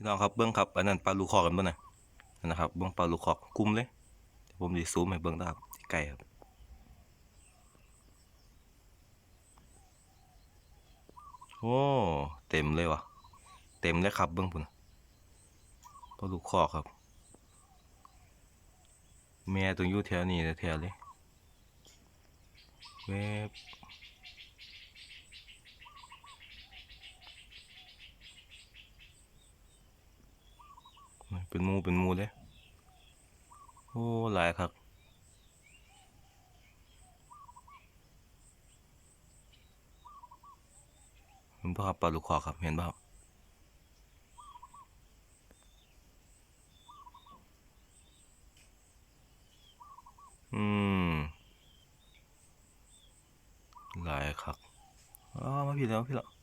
พี่น้องครับเบิ้องครับอันนั้นปลาลูกคอกันบ่น่ะนั่นนะครับเบิ้องปลาลูกคอกกุ้มเลยเดี๋ยวผมสิซูมให้เบิ้องนะครับไกลครับโอ้เต็มเลยว่ะเต็มเลยครับเบิ้องพุ่นปลาลูกคอกครับ แม่ต้องอยู่แถวนี้แถวเลยเว็บ เป็นมูเป็นมูเลย โอ้ หลายครับเห็นป่ะครับปลาลูกคอครับ เห็นป่ะครับอืม หลายครับอ๋อมาพี่แล้วพี่แล้ว